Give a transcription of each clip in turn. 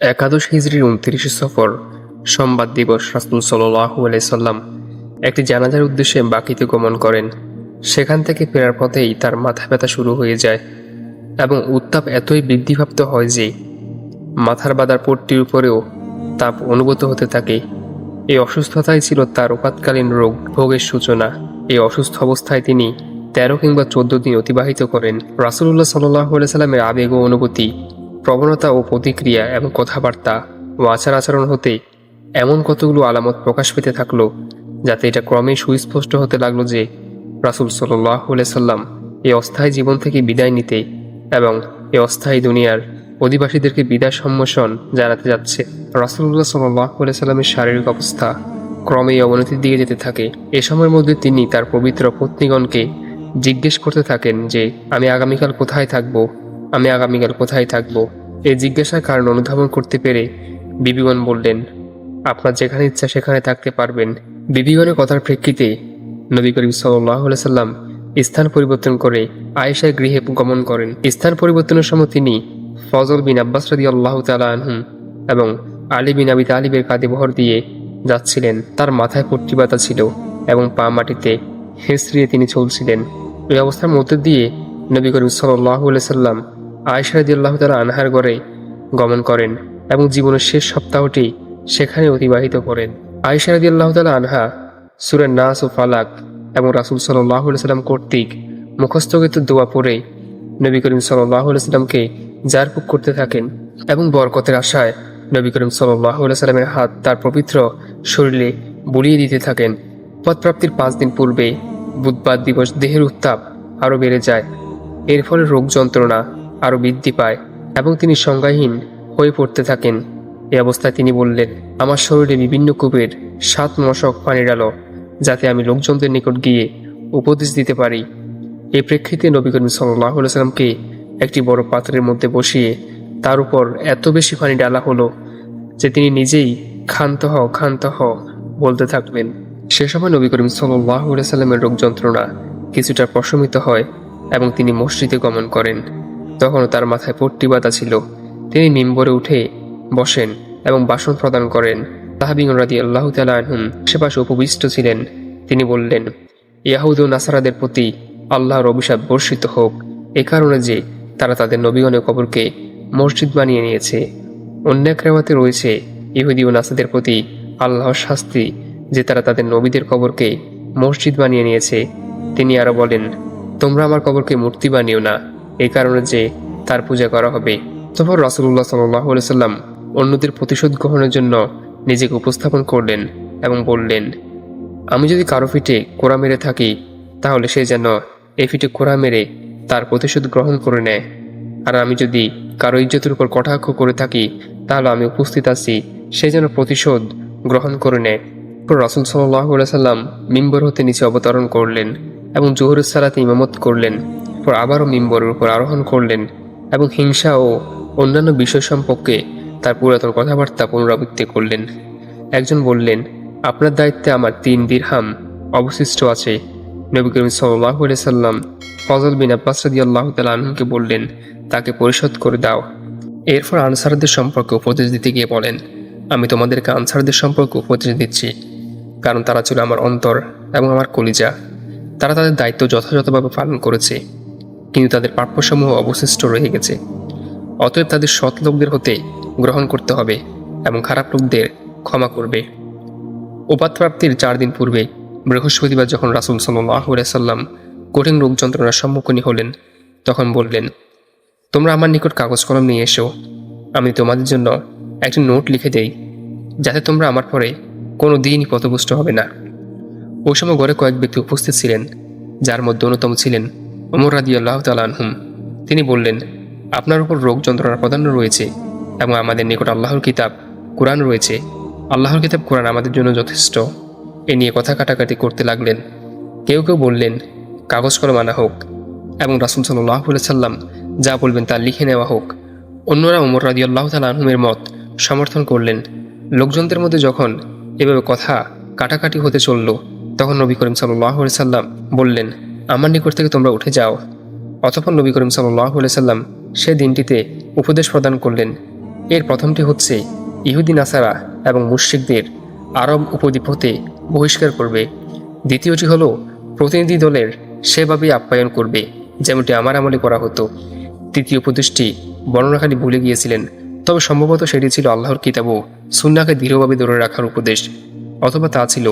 একাদশ হিজড়ির উনত্রিশে সফর সোমবার দিবস রাসুল সাল্লাম একটি জানাজার উদ্দেশ্যে বাকিতে গমন করেন। সেখান থেকে ফেরার পথেই তার মাথা ব্যথা শুরু হয়ে যায় এবং উত্তাপ এতই বৃদ্ধিপ্রাপ্ত হয় যে মাথার বাদার পট্টির উপরেও তাপ অনুভূত হতে থাকে। এই অসুস্থতাই ছিল তার উপাতকালীন রোগ ভোগের সূচনা। এই অসুস্থ অবস্থায় তিনি তেরো কিংবা চোদ্দ দিন অতিবাহিত করেন। রাসুল্লাহ সাল্লাহ সাল্লামের আবেগ ও অনুভূতি প্রবণতা ও প্রতিক্রিয়া এবং কথাবার্তা ও আচার আচরণ হতে এমন কতগুলো আলামত প্রকাশ পেতে থাকল, যাতে এটা ক্রমেই সুস্পষ্ট হতে লাগল যে রাসুল সাল্লাহ সাল্লাম এই অস্থায়ী জীবন থেকে বিদায় নিতে এবং এই অস্থায়ী দুনিয়ার অধিবাসীদেরকে বিদায় সম্মোষণ জানাতে যাচ্ছে। রাসুল্লাহ সাল্লাহ সাল্লামের শারীরিক অবস্থা ক্রমেই অবনতির দিকে যেতে থাকে। এ সময়ের মধ্যে তিনি তার পবিত্র পত্নীগণকে জিজ্ঞেস করতে থাকেন যে, আমি আগামীকাল কোথায় থাকব? আমি আগামীকাল কোথায় থাকব? এই জিজ্ঞাসার কারণ অনুধাবন করতে পেরে বিবিগণ বললেন, আপনার যেখানে ইচ্ছা সেখানে থাকতে পারবেন। বিবিগণের কথার প্রেক্ষিতে নবী করিম সাল্লাহ সাল্লাম স্থান পরিবর্তন করে আয়েশার গৃহে গমন করেন। স্থান পরিবর্তনের সময় তিনি ফজল বিন আব্বাস রাদি আল্লাহ তালা এবং আলী বিন আবি তালিবের কাঁধে ভর দিয়ে যাচ্ছিলেন। তার মাথায় পট্টি বাতা ছিল এবং পা মাটিতে হেসড়িয়ে তিনি চলছিলেন। এই অবস্থার মধ্যে দিয়ে নবী করিম সাল্লাহ সাল্লাম আয়েশা রাদি তালা আনহার ঘরে গমন করেন এবং জীবনের শেষ সপ্তাহটি সেখানে অতিবাহিত করেন। আয়েশা রাদি আল্লাহ তালা আনহা সুরের নাস ও ফালাক এবং রাসুল সাল্লাহ সাল্লাম কর্তৃক মুখস্থগত দোয়া পড়ে নবী করিম সাল্লাহ সাল্লামকে জারপুক করতে থাকেন এবং বরকতের আশায় নবী করিম সাল্লাহ সাল্লামের হাত তার পবিত্র শরীরে বুলিয়ে দিতে থাকেন। পদপ্রাপ্তির পাঁচ দিন পূর্বে বুধবার দিবস দেহের উত্তাপ আরও বেড়ে যায়। এর ফলে রোগ যন্ত্রণা আরও বৃদ্ধি পায় এবং তিনি সংজ্ঞাহীন হয়ে পড়তে থাকেন। এ অবস্থায় তিনি বললেন, আমার শরীরে বিভিন্ন কূপের সাত মশক পানি ডালো যাতে আমি লোকজনদের নিকট গিয়ে উপদেশ দিতে পারি। এই প্রেক্ষিতে নবী করিম সাল্লাহ সাল্লামকে একটি বড় পাত্রের মধ্যে বসিয়ে তার উপর এত বেশি পানি ডালা হলো যে তিনি নিজেই ক্ষান্ত হ ক্ষান্ত হ বলতে থাকবেন সে সময় নবী করিম সাল্লাহ সাল্লামের রোগ যন্ত্রণা কিছুটা প্রশমিত হয় এবং তিনি মসজিদে গমন করেন। তখনও তার মাথায় পট্টি বাতা ছিল। তিনি মিম্বরে উঠে বসেন এবং বাসন প্রদান করেন। তাহাবিং রাদি আল্লাহ তালুম আশেপাশে উপবিষ্ট ছিলেন। তিনি বললেন, ইয়াহুদ ও নাসারাদের প্রতি আল্লাহর অভিশাপ বর্ষিত হোক। এ কারণে যে তারা তাদের নবীগণের কবরকে মসজিদ বানিয়ে নিয়েছে। অন্য এক রেওয়াতে রয়েছে ইহুদি ও নাসাদের প্রতি আল্লাহর শাস্তি যে তারা তাদের নবীদের কবরকে মসজিদ বানিয়ে নিয়েছে। তিনি আরও বলেন, তোমরা আমার কবরকে মূর্তি বানিও না। এই কারণে যে তার পূজা করা হবে। তখন রাসুল্লাহ সাল্লাহ সাল্লাম অন্যদের প্রতিশোধ গ্রহণের জন্য নিজেকে উপস্থাপন করলেন এবং বললেন, আমি যদি কারও ফিটে কোড়া মেরে থাকি, তাহলে সে যেন এ ফিটে কোড়া মেরে তার প্রতিশোধ গ্রহণ করে নেয়। আর আমি যদি কারও ইজ্জতের উপর কটাক্ষ করে থাকি, তাহলে আমি উপস্থিত আছি, সে যেন প্রতিশোধ গ্রহণ করে নেয়। রাসুল সাল্লাহ সাল্লাম মিম্বর হতে নিচে অবতরণ করলেন এবং জোহরের সালাতে ইমামত করলেন। পর আবারও মিম্বরের উপর আরোহণ করলেন এবং হিংসা ও অন্যান্য বিষয় সম্পর্কে তার পুরাতন কথাবার্তা পুনরাবৃত্তি করলেন। একজন বললেন, আপনার দায়িত্বে আমার তিন দিরহাম অবশিষ্ট আছে। নবী করিম সাল্লাহ সাল্লাম ফজল বিন আব্বাস রাদি তালকে বললেন, তাকে পরিশোধ করে দাও। এরপর আনসারদের সম্পর্কে উপদেশ দিতে গিয়ে বলেন, আমি তোমাদেরকে আনসারদের সম্পর্কে উপদেশ দিচ্ছি, কারণ তারা ছিল আমার অন্তর এবং আমার কলিজা। তারা তাদের দায়িত্ব যথাযথভাবে পালন করেছে। কিন্তু তাদের প্রাপ্যসমূহ অবশিষ্ট রয়ে গেছে। অতএব তাদের সৎ লোকদের হতে গ্রহণ করতে হবে এবং খারাপ লোকদের ক্ষমা করবে। উপাত্রাপ্তির চার দিন পূর্বে, বৃহস্পতিবার যখন রাসুল সাল্লাম কঠিন রোগ যন্ত্রণার সম্মুখীন হলেন, তখন বললেন, তোমরা আমার নিকট কাগজ কলম নিয়ে এসো। আমি তোমাদের জন্য একটি নোট লিখে দেই, যাতে তোমরা আমার পরে কোনো দিনই পথভুষ্ট হবে না। ওই সময় ঘরে কয়েক ব্যক্তি উপস্থিত ছিলেন, যার মধ্যে অন্যতম ছিলেন ওমর রাদি আল্লাহ তালানহুম তিনি বললেন, আপনার উপর রোগ যন্ত্রণার প্রাধান্য রয়েছে এবং আমাদের নিকট আল্লাহর কিতাব, কোরআন রয়েছে। আল্লাহর কিতাব, কোরআন আমাদের জন্য যথেষ্ট। এ নিয়ে কথা কাটাকাটি করতে লাগলেন। কেউ কেউ বললেন, কাগজ কলম আনা হোক এবং রাসুল সাল্লাহ সাল্লাম যা বলবেন তা লিখে নেওয়া হোক। অন্যরা উমর রাজি আল্লাহ তালাহমের মত সমর্থন করলেন। লোকজনদের মধ্যে যখন এভাবে কথা কাটাকাটি হতে চলল, তখন নবী করিম সাল্লাহ সাল্লাম বললেন আমার নিকট থেকে তোমরা উঠে যাও। অতপর নবী করিম সাল্লাহ সাল্লাম সে দিনটিতে উপদেশ প্রদান করলেন। এর প্রথমটি হচ্ছে, ইহুদি নাসারা এবং মুশ্রিকদের আরব উপদ্বীপ হতে বহিষ্কার করবে। দ্বিতীয়টি হলো, প্রতিনিধি দলের সেভাবে আপ্যায়ন করবে, যেমনটি আমার আমলে করা হতো। তৃতীয় উপদেশটি বর্ণনাকারী ভুলে গিয়েছিলেন, তবে সম্ভবত সেটি ছিল আল্লাহর কিতাবও সুন্নাকে দৃঢ়ভাবে ধরে রাখার উপদেশ, অথবা তা ছিল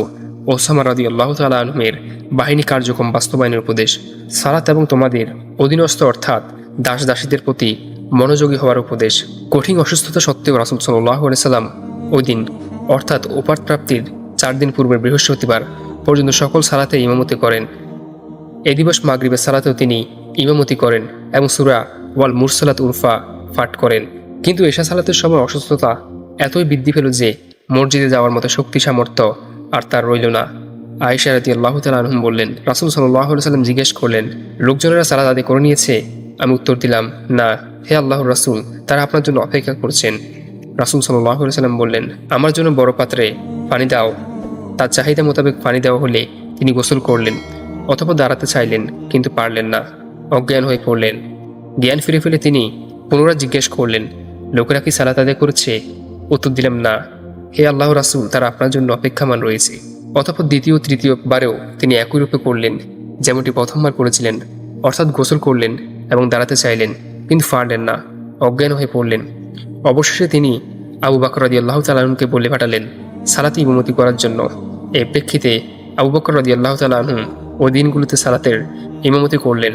ওসামা রাদি আল্লাহ তালা আলমের বাহিনী কার্যক্রম বাস্তবায়নের উপদেশ, সালাত এবং তোমাদের অধীনস্থ অর্থাৎ দাস দাসীদের প্রতি মনোযোগী হওয়ার উপদেশ, কঠিন অসুস্থতা সত্ত্বেও রাসুল সাল্লাহ সাল্লাম ওই দিন, অর্থাৎ ওপার প্রাপ্তির চার দিন পূর্বের বৃহস্পতিবার পর্যন্ত সকল সালাতে ইমামতি করেন। এ দিবস মাগরিবের সালাতেও তিনি ইমামতি করেন এবং সুরা ওয়াল মুরসালাত উরফা পাঠ করেন। কিন্তু এশা সালাতের সময় অসুস্থতা এতই বৃদ্ধি পেল যে মসজিদে যাওয়ার মতো শক্তি সামর্থ্য আর তার রইল না। আয়েশা রাতি আল্লাহ আনহুম বললেন, রাসুল সাল্লাহ সাল্লাম জিজ্ঞেস করলেন, লোকজনেরা সালাদ আদায় করে নিয়েছে? আমি উত্তর দিলাম, না, হে আল্লাহ রাসুল, তারা আপনার জন্য অপেক্ষা করছেন। রাসুল সাল্লাহ সাল্লাম বললেন, আমার জন্য বড় পাত্রে পানি দাও। তার চাহিদা মোতাবেক পানি দেওয়া হলে তিনি গোসল করলেন, অথবা দাঁড়াতে চাইলেন, কিন্তু পারলেন না। অজ্ঞান হয়ে পড়লেন। জ্ঞান ফিরে ফেলে তিনি পুনরায় জিজ্ঞেস করলেন, লোকেরা কি সালাত আদায় করেছে? উত্তর দিলাম, না। হে আল্লাহ রাসুল, তারা আপনার জন্য অপেক্ষামান রয়েছে। অতঃপর দ্বিতীয় তৃতীয়বারেও তিনি একই রূপে করলেন যেমনটি প্রথমবার করেছিলেন, অর্থাৎ গোসল করলেন এবং দাঁড়াতে চাইলেন, কিন্তু পারলেন না, অজ্ঞান হয়ে পড়লেন। অবশেষে তিনি আবু বাকর রাদি আল্লাহ তালাহকে বলে পাঠালেন সালাতে ইমামতি করার জন্য। এই প্রেক্ষিতে আবু বকর রাদি আল্লাহ তালাহু ওই দিনগুলোতে সালাতের ইমামতি করলেন।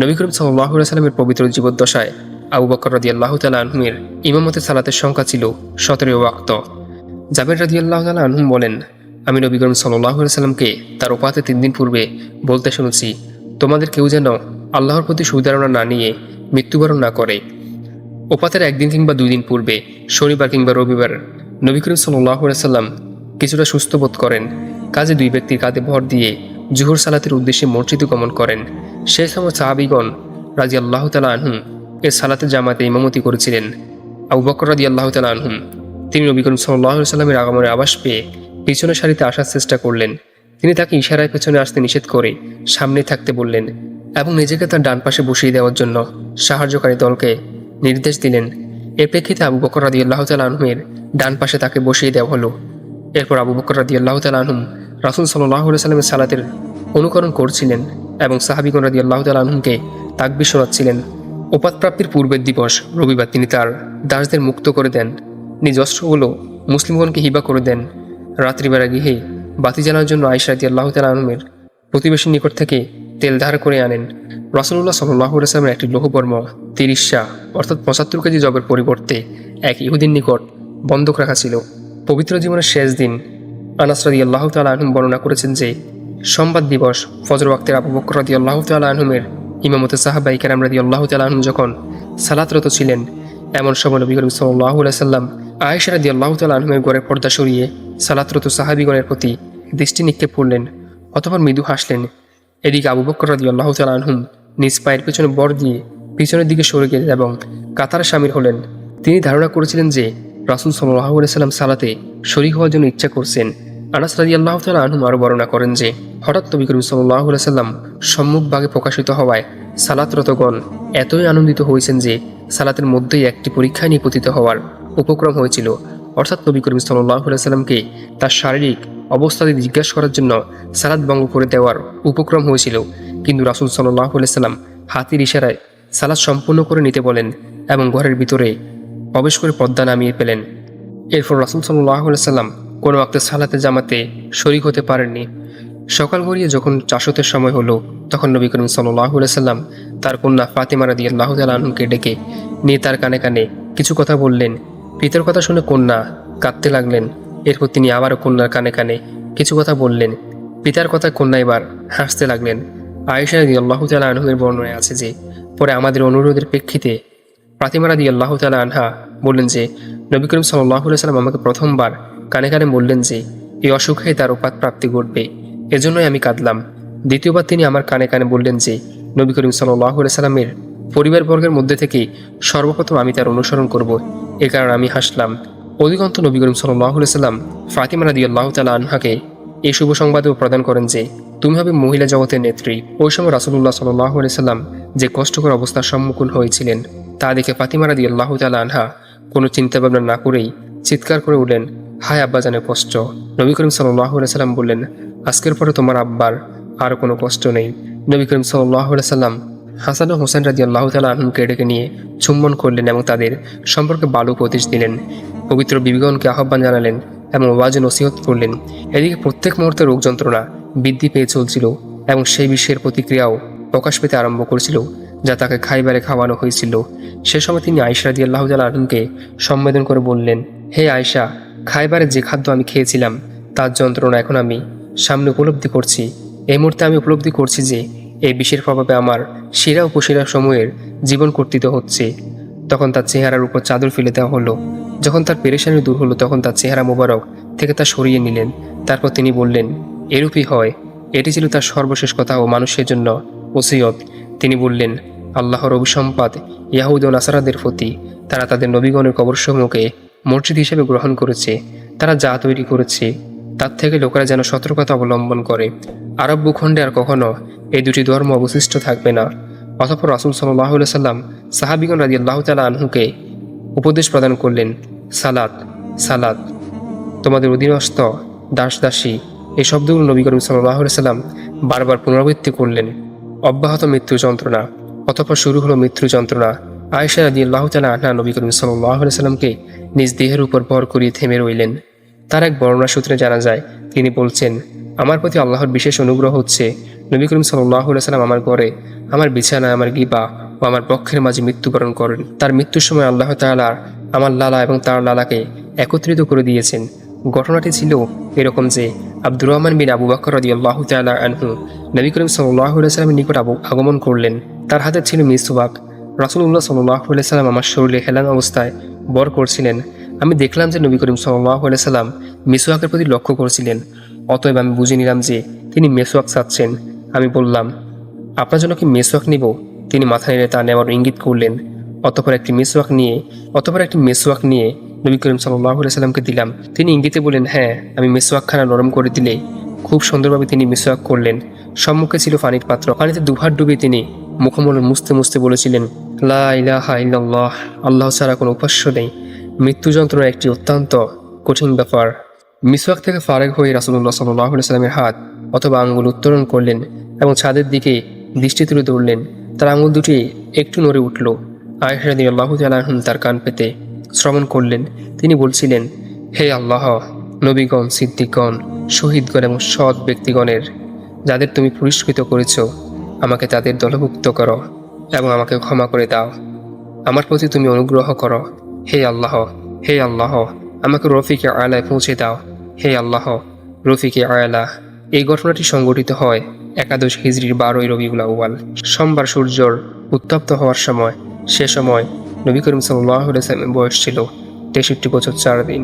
নবী করিম সাল্লাহ পবিত্র জীবদ্দশায় আবু বকর রাদি আল্লাহ তালাহুমের ইমামতে সালাতের সংখ্যা ছিল সতেরো ওয়াক্ত। জাবের রাদি আল্লাহ তালাহুম বলেন, আমি নবী করিম সাল্লামকে তার উপাতে তিন দিন পূর্বে বলতে শুনেছি, তোমাদের কেউ যেন আল্লাহর প্রতি সুধারণা না নিয়ে মৃত্যুবরণ না করে। ওপাতের একদিন কিংবা দুই দিন পূর্বে, শনিবার কিংবা রবিবার, নবী করিম সাল্লাহ সাল্লাম কিছুটা সুস্থ বোধ করেন। কাজে দুই ব্যক্তির কাঁধে ভর দিয়ে জুহর সালাতের উদ্দেশ্যে মসজিদে গমন করেন। সেই সময় সাহাবিগণ রাজি আল্লাহ তালা আনহুম এর সালাতে জামাতে ইমামতি করেছিলেন। আবু বকর রাজি আল্লাহ তালা আনহুম তিনি নবী করিম সাল্লাহ সাল্লামের আগমনের আবাস পেয়ে পিছনের সারিতে আসার চেষ্টা করলেন। তিনি তাকে ইশারায় পেছনে আসতে নিষেধ করে সামনে থাকতে বললেন এবং নিজেকে তার ডান পাশে বসিয়ে দেওয়ার জন্য সাহায্যকারী দলকে নির্দেশ দিলেন। এর প্রেক্ষিতে আবু বকর রাদি আল্লাহ আনহুমের ডান পাশে তাকে বসিয়ে দেওয়া হলো। এরপর আবু বকর রাদি আল্লাহ আনহুম রাসুল সাল্লাহ সাল্লামের সালাতের অনুকরণ করছিলেন এবং সাহাবিগণ রাদি আল্লাহ আনহুমকে তাকবির শোনাচ্ছিলেন। ওপাতপ্রাপ্তির পূর্বের দিবস রবিবার তিনি তার দাসদের মুক্ত করে দেন। নিজ অস্ত্রগুলো মুসলিমগণকে হিবা করে দেন। রাত্রিবেলা গৃহে বাতি জানার জন্য আয়সা রাদি আল্লাহ আনহুমের প্রতিবেশীর নিকট থেকে তেল ধার করে আনেন। রসুল্লাহ সাল্লাহ সাল্লামের একটি লৌহবর্ম, তিরিশ শাহ, অর্থাৎ পঁচাত্তর কেজি জবের পরিবর্তে এক ইহুদিন নিকট বন্ধক রাখা ছিল। পবিত্র জীবনের শেষ দিন আনাসরাদি আল্লাহ তালা আহম বর্ণনা করেছেন যে, সংবাদ দিবস ফজর ওয়াক্তের আবু বকর আল্লাহ তালা আহমের ইমামতে সাহাবাই কেরাম রাদি আল্লাহ তালা আহম যখন সালাতরত ছিলেন, এমন সময় নবী সাল্লাহ সাল্লাম আয়েশা রাদি আল্লাহ তালা আহমের গড়ের পর্দা সরিয়ে সালাতরত সাহাবিগণের প্রতি দৃষ্টি নিক্ষেপ করলেন অতপর মৃদু হাসলেন। এদিকে আবু বকর রাদি আল্লাহ তালা আনহুম নিজ পায়ের পেছনে বর দিয়ে পিছনের দিকে সরে গেলেন এবং কাতার সামিল হলেন। তিনি ধারণা করেছিলেন যে রাসুল সাল্লাহ সাল্লাম সালাতে শরীর হওয়ার জন্য ইচ্ছা করছেন। আনাস রাজি আল্লাহ তালা আনহুম আরও বর্ণনা করেন যে, হঠাৎ নবী করিম সাল্লাহ সাল্লাম সম্মুখ ভাগে প্রকাশিত হওয়ায় সালাতরতগণ এতই আনন্দিত হয়েছেন যে সালাতের মধ্যেই একটি পরীক্ষায় নিপতিত হওয়ার উপক্রম হয়েছিল। অর্থাৎ নবী করিম সাল্লাহ সাল্লামকে তার শারীরিক অবস্থাতে জিজ্ঞাসা করার জন্য সালাদ ভঙ্গ করে দেওয়ার উপক্রম হয়েছিল। কিন্তু রাসুল সাল্লাহ সাল্লাম হাতির ইশারায় সালাদ সম্পূর্ণ করে নিতে বলেন এবং ঘরের ভিতরে প্রবেশ করে পদ্মা নামিয়ে পেলেন এরপর রাসুল সাল্লাহ সাল্লাম কোনো ওয়াক্তে সালাতে জামাতে শরিক হতে পারেননি। সকাল গড়িয়ে যখন চাষতের সময় হলো, তখন নবী করিম সাল্লাহ সাল্লাম তার কন্যা ফাতেমা দিয়ে আল্লাহ আলমকে ডেকে নিয়ে তার কানে কানে কিছু কথা বললেন। পিতার কথা শুনে কন্যা কাঁদতে লাগলেন। এরপর তিনি আবারও কন্যার কানে কানে কিছু কথা বললেন। পিতার কথা কন্যা এবার হাসতে লাগলেন। আয়েশা রাদি আল্লাহ তালা আনহুমের বর্ণনায় আছে যে, পরে আমাদের অনুরোধের প্রেক্ষিতে প্রাতিমারা রাদি আল্লাহ তালা আনহা বললেন যে, নবী করিম সাল্লাহ সাল্লাম আমাকে প্রথমবার কানে কানে বললেন যে, এই অসুখে তার উপাত প্রাপ্তি ঘটবে। এজন্যই আমি কাঁদলাম। দ্বিতীয়বার তিনি আমার কানে কানে বললেন যে, নবী করিম সাল্লাহ সাল্লামের পরিবারবর্গের মধ্যে থেকে সর্বপ্রথম আমি তার অনুসরণ করব। এ কারণে আমি হাসলাম। অধিকন্ত নবী করিম সাল্লাম ফাতিমা রাদি আল্লাহ তালা আনহাকে এই শুভ সংবাদও প্রদান করেন যে, তুমি হবে মহিলা জগতের নেত্রী। ওই সময় রাসুল্লাহ সাল্লাহ সাল্লাম যে কষ্টকর অবস্থার সম্মুখীন হয়েছিলেন, তা দেখে ফাতিমা রাদি আল্লাহ তালা আনহা কোনো চিন্তা ভাবনা না করেই চিৎকার করে উঠলেন, হায় আব্বা আব্বাজানের কষ্ট। নবী করিম সাল্লাহ সাল্লাম বললেন, আজকের পরে তোমার আব্বার আর কোনো কষ্ট নেই। নবী করিম সাল্লাহ সাল্লাম হাসান ও হোসেন রাজি আল্লাহ তালা আহমকে ডেকে নিয়ে চুম্বন করলেন এবং তাদের সম্পর্কে বালু উপদেশ দিলেন। পবিত্র বিবিগণকে আহ্বান জানালেন এবং ওয়াজ নসিহত করলেন। এদিকে প্রত্যেক মুহূর্তে রোগ যন্ত্রণা বৃদ্ধি পেয়ে চলছিল এবং সেই বিষয়ের প্রতিক্রিয়াও প্রকাশ পেতে আরম্ভ করেছিল, যা তাকে খাইবারে খাওয়ানো হয়েছিল। সে সময় তিনি আয়সা রাজি আল্লাহ আলমকে সম্বোধন করে বললেন, হে আয়সা খাইবারে যে খাদ্য আমি খেয়েছিলাম, তার যন্ত্রণা এখন আমি সামনে উপলব্ধি করছি। এই মুহূর্তে আমি উপলব্ধি করছি যে এই বিষের প্রভাবে আমার শিরা উপশিরা সমূহের জীবন কর্তৃত হচ্ছে। তখন তার চেহারার উপর চাদর ফেলে দেওয়া হলো। যখন তার পেরেশানি দূর হলো, তখন তার চেহারা মোবারক থেকে তা সরিয়ে নিলেন। তারপর তিনি বললেন, এরূপই হয়। এটি ছিল তার সর্বশেষ কথা ও মানুষের জন্য ওসিয়ত। তিনি বললেন, আল্লাহর অভিসম্পাদ ইয়াহুদ ও নাসারাদের প্রতি তারা তাদের নবীগণের কবরসমূহকে মসজিদ হিসেবে গ্রহণ করেছে। তারা যা তৈরি করেছে তার থেকে লোকেরা যেন সতর্কতা অবলম্বন করে। আরব ভূখণ্ডে আর কখনো এই দুটি ধর্ম অবশিষ্ট থাকবে না। অতঃপর রাসুল সাল্লাহ সাল্লাম সাহাবিগন রাজি আল্লাহ তালা আনহুকে উপদেশ প্রদান করলেন, সালাত সালাত। তোমাদের অধীনস্থ দাস দাসী এই শব্দগুলো নবী করিম সাল্লাহ সাল্লাম বারবার পুনরাবৃত্তি করলেন। অব্যাহত মৃত্যু যন্ত্রণা, অতঃপর শুরু হলো মৃত্যু যন্ত্রণা। আয়েশা রাজি আল্লাহ তালা আহ্না নবী করিম সাল্লাহ সাল্লামকে নিজ দেহের উপর ভর করিয়ে থেমে রইলেন। তার এক বর্ণনা সূত্রে জানা যায়, তিনি বলছেন, আমার প্রতি আল্লাহর বিশেষ অনুগ্রহ হচ্ছে নবী করিম সাল্লাম আমার ঘরে আমার বিছানায় আমার গিবা ও আমার পক্ষের মাঝে মৃত্যুবরণ করেন। তার মৃত্যুর সময় আল্লাহ তাআলা আমার লালা এবং তার লালাকে একত্রিত করে দিয়েছেন। ঘটনাটি ছিল এরকম যে, আব্দুর রহমান বিন আবু বাকর রদি আল্লাহ তাল্লাহ আনহু নবী করিম সাল্লাহ সাল্লামের নিকট আবু, আগমন করলেন। তার হাতে ছিল মিসওয়াক। রাসুল্লাহ সাল্লাহ সাল্লাম আমার শরীরে হেলান অবস্থায় বর করছিলেন। আমি দেখলাম যে নবী করিম সাল্লাহ সাল্লাম মিসওয়াকের প্রতি লক্ষ্য করেছিলেন। অতএব আমি বুঝে নিলাম যে তিনি মেসওয়াক চাচ্ছেন। আমি বললাম, আপনার জন্য কি মেসওয়াক নিব? তিনি মাথা নেড়ে তা নেওয়ার ইঙ্গিত করলেন। অতপর একটি মেসওয়াক নিয়ে, অতপর একটি মেসোয়াক নিয়ে নবী করিম সাল্লাহ সাল্লামকে দিলাম। তিনি ইঙ্গিতে বললেন হ্যাঁ আমি মেসওয়াকখানা নরম করে দিলে খুব সুন্দরভাবে তিনি মেসোয়াক করলেন। সম্মুখে ছিল পানির পাত্র। পানিতে দুভার ডুবে তিনি মুখমণ্ডল মুছতে মুছতে বলেছিলেন, লা আল্লাহ ছাড়া কোনো উপাস্য নেই। মৃত্যু যন্ত্রণা একটি অত্যন্ত কঠিন ব্যাপার। মিসওয়াক থেকে ফারেক হয়ে রাসুল্লাহ সাল্লাহ সাল্লামের হাত অথবা আঙ্গুল উত্তোলন করলেন এবং ছাদের দিকে দৃষ্টি তুলে ধরলেন। তার আঙুল দুটি একটু নড়ে উঠল। আয়সাদি আল্লাহ তালাহন তার কান পেতে শ্রবণ করলেন। তিনি বলছিলেন, হে আল্লাহ, নবীগণ, সিদ্দিকগণ, শহীদগণ এবং সৎ ব্যক্তিগণের, যাদের তুমি পুরস্কৃত করেছ, আমাকে তাদের দলভুক্ত করো এবং আমাকে ক্ষমা করে দাও। আমার প্রতি তুমি অনুগ্রহ করো। হে আল্লাহ হে আল্লাহ, আমাকে রফিকে আয়লায় পৌঁছে দাও। হে আল্লাহ, রফিকে আয়লা, এই ঘটনাটি সংগঠিত হয় একাদশ হিজড়ির বারোই রবিউল আউয়াল। সোমবার সূর্যর উত্তপ্ত হওয়ার সময়, সে সময় নবী করিম সাল্লাহ বয়স ছিল তেষট্টি বছর চার দিন।